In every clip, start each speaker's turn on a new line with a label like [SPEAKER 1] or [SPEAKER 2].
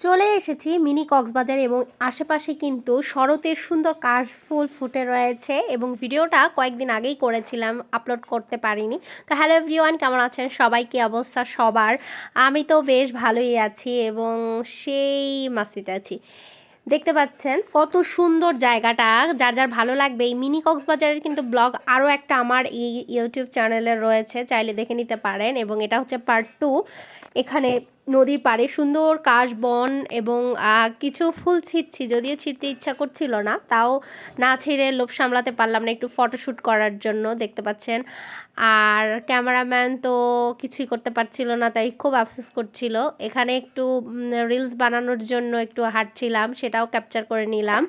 [SPEAKER 1] চলে এসেছি মিনি কক্সবাজার এবং আশেপাশে কিন্তু শরতের সুন্দর কাশফুল ফুটে রয়েছে এবং ভিডিওটা কয়েকদিন আগেই করেছিলাম আপলোড করতে পারিনি। তো হ্যালো এভরিওয়ান কেমন আছেন? সবাই কি অবস্থা? সবার। আমি তো বেশ ভালোই আছি এবং সেই মাস্তিতে আছি। দেখতে পাচ্ছেন কত সুন্দর জায়গাটা। যার যার ভালো লাগবে এই মিনি কক্সবাজারের কিন্তু ব্লগ আরও একটা আমার এই ইউটিউব চ্যানেলে রয়েছে, চাইলে দেখে নিতে পারেন। এবং এটা হচ্ছে পার্ট টু এখানে নদীর পাড়ে সুন্দর কাশ, বন এবং কিছু ফুল ছিটছি। যদিও ছিটতে ইচ্ছা করছিল না, তাও না ছিঁড়ে লোভ সামলাতে পারলাম না একটু ফটোশ্যুট করার জন্য, দেখতে পাচ্ছেন। আর ক্যামেরাম্যান তো কিছুই করতে পারছিল না, তাই খুব আফসোস করছিল। এখানে একটু রিলস বানানোর জন্য একটু হাঁটছিলাম, সেটাও ক্যাপচার করে নিলাম।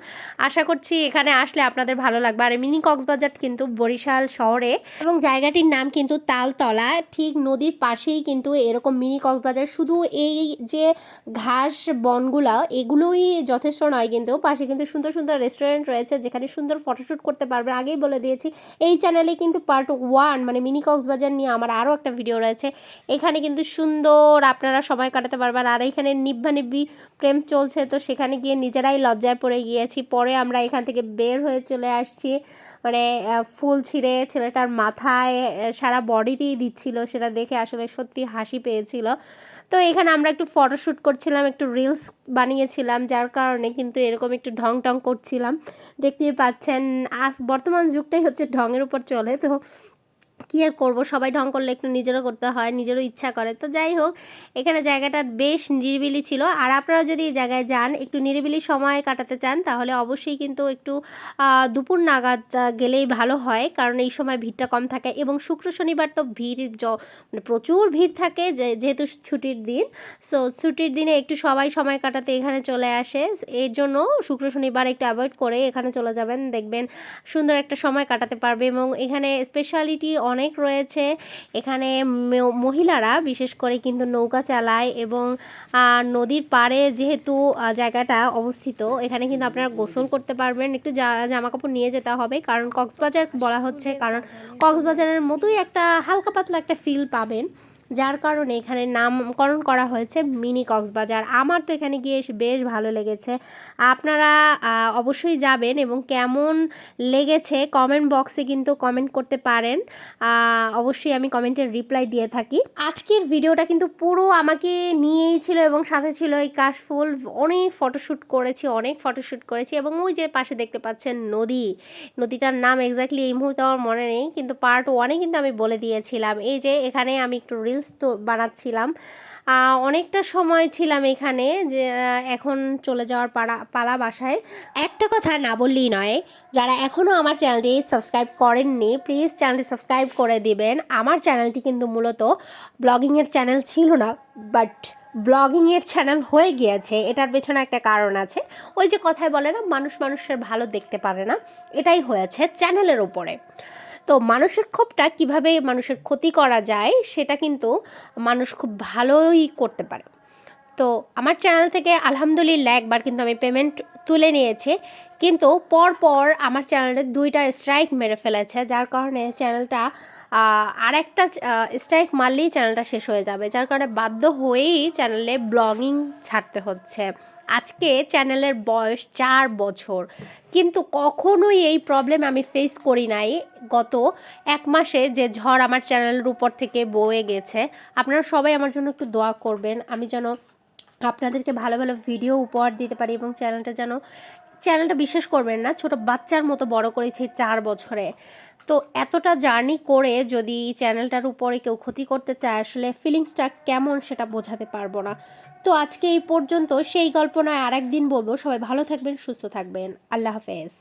[SPEAKER 1] আশা করছি এখানে আসলে আপনাদের ভালো লাগবে। আর মিনি কক্সবাজার কিন্তু বরিশাল শহরে এবং জায়গাটির নাম কিন্তু তালতলা। ঠিক নদীর পাশেই কিন্তু এরকম মিনি কক্সবাজার, শুধু এই যে ঘাস বনগুলা, এগুলোই যথেষ্ট নয় কিন্তু। পাশে কিন্তু সুন্দর সুন্দর রেস্টুরেন্ট রয়েছে যেখানে সুন্দর ফটোশ্যুট করতে পারবেন আগেই বলে দিয়েছি, এই চ্যানেলে কিন্তু পার্ট ওয়ান মানে মিনি কক্সবাজার নিয়ে আমার আরও একটা ভিডিও রয়েছে। এখানে কিন্তু সুন্দর আপনারা সময় কাটাতে পারবেন। আর এখানে নিব্বা নিব্বি প্রেম চলছে, তো সেখানে গিয়ে নিজেরাই লজ্জায় পড়ে গিয়েছি। পরে আমরা এখান থেকে বের হয়ে চলে আসছি। মানে ফুল ছিঁড়ে ছেলেটার মাথায় সারা বডিতেই দিচ্ছিল। সেটা দেখে আসলে সত্যি হাসি পেয়েছিল। তো এখানে আমরা একটু ফটোশ্যুট করছিলাম, একটু রিলস বানিয়েছিলাম, যার কারণে কিন্তু এরকম একটু ঢং টং করছিলাম। দেখতে পাচ্ছেন, আজ বর্তমান যুগটাই হচ্ছে ঢঙের উপর চলে, তো কী আর করব? সবাই ঢং করলে একটু নিজেরও করতে হয়, নিজেরও ইচ্ছা করে। তো যাই হোক, এখানে জায়গাটা বেশ নিরিবিলি ছিল। আর আপনারা যদি এই জায়গায় যান, একটু নিরিবিলি সময় কাটাতে চান, তাহলে অবশ্যই কিন্তু একটু দুপুর নাগাদ গেলেই ভালো হয়। কারণ এই সময় ভিড়টা কম থাকে এবং শুক্র শনিবার তো ভিড় মানে প্রচুর ভিড় থাকে যেহেতু ছুটির দিন। সো, ছুটির দিনে একটু সবাই সময় কাটাতে এখানে চলে আসে। এর জন্য শুক্র শনিবার একটু অ্যাভয়েড করে এখানে চলে যাবেন, দেখবেন সুন্দর একটা সময় কাটাতে পারবে এবং এখানে স্পেশালিটি অনেক রয়েছে। এখানে মহিলারা বিশেষ করে কিন্তু নৌকা চালায় এবং নদীর পাড়ে যেহেতু জায়গাটা অবস্থিত, এখানে কিন্তু আপনারা গোসল করতে পারবেন। একটু জামা কাপড় নিয়ে যেতে হবে। কারণ কক্সবাজার বলা হচ্ছে, কারণ কক্সবাজারের মতোই একটা হালকা পাতলা একটা ফিল পাবেন। যার কারণে এখানে নামকরণ করা হয়েছে মিনি কক্সবাজার। আমার তো এখানে গিয়ে বেশ ভালো লেগেছে। আপনারা অবশ্যই যাবেন এবং কেমন লেগেছে কমেন্ট বক্সে কিন্তু কমেন্ট করতে পারেন। অবশ্যই আমি কমেন্টের রিপ্লাই দিয়ে থাকি। আজকের ভিডিওটা কিন্তু পুরো আমাকে নিয়েই ছিল এবং সাথে ছিল এই কাশফুল। অনেক ফটোশ্যুট করেছি, অনেক ফটোশ্যুট করেছি এবং ওই যে পাশে দেখতে পাচ্ছেন নদী। নদীটার নাম এক্স্যাক্টলি এই মুহূর্তে আমার মনে নেই, কিন্তু পার্ট ওয়ানে কিন্তু আমি বলে দিয়েছিলাম। এই যে এখানে আমি একটু রিলস তো বানাচ্ছিলাম। অনেকটা সময় ছিলাম এখানে যে এখন চলে যাওয়ার পাড়া, পালা বাসায়। একটা কথা না বললেই নয়, যারা এখনও আমার চ্যানেলটি সাবস্ক্রাইব করেননি প্লিজ চ্যানেলটি সাবস্ক্রাইব করে দিবেন। আমার চ্যানেলটি কিন্তু মূলত ব্লগিংয়ের চ্যানেল ছিল না বাট ব্লগিংয়ের চ্যানেল হয়ে গিয়েছে। এটার পেছনে একটা কারণ আছে। ওই যে কথায় বলে না, মানুষ মানুষের ভালো দেখতে পারে না। এটাই হয়েছে চ্যানেলের উপরে। তো মানুষের ক্ষোভটা কীভাবে মানুষের ক্ষতি করা যায়, সেটা কিন্তু মানুষ খুব ভালোই করতে পারে। তো আমার চ্যানেল থেকে আলহামদুলিল্লাহ একবার কিন্তু আমি পেমেন্ট তুলে নিয়েছি। কিন্তু পর পর আমার চ্যানেলে দুইটা স্ট্রাইক মেরে ফেলেছে, যার কারণে চ্যানেলটা আর একটা স্ট্রাইক মারলেই চ্যানেলটা শেষ হয়ে যাবে। যার কারণে বাধ্য হয়েই চ্যানেলে ব্লগিং ছাড়তে হচ্ছে। আজকে চ্যানেলের বয়স চার বছর। কিন্তু কখনোই এই প্রবলেম আমি ফেস করি নাই। গত এক মাসে যে ঝড় আমার চ্যানেলের উপর থেকে বয়ে গেছে, আপনারা সবাই আমার জন্য একটু দোয়া করবেন। আমি যেন আপনাদেরকে ভালো ভালো ভিডিও উপহার দিতে পারি এবং চ্যানেলটা যেন, চ্যানেলটা বিশ্বাস করবেন না, ছোট বাচ্চার মতো বড় করেছি চার বছরে। তো এতটা জার্নি করে যদি চ্যানেলটার উপরে কেউ ক্ষতি করতে চায়, আসলে ফিলিংসটা কেমন সেটা বোঝাতে পারব না। তো আজকে এই পর্যন্ত সেই গল্প নয় আর একদিন বলব। সবাই ভালো থাকবেন, সুস্থ থাকবেন। আল্লাহ হাফেজ।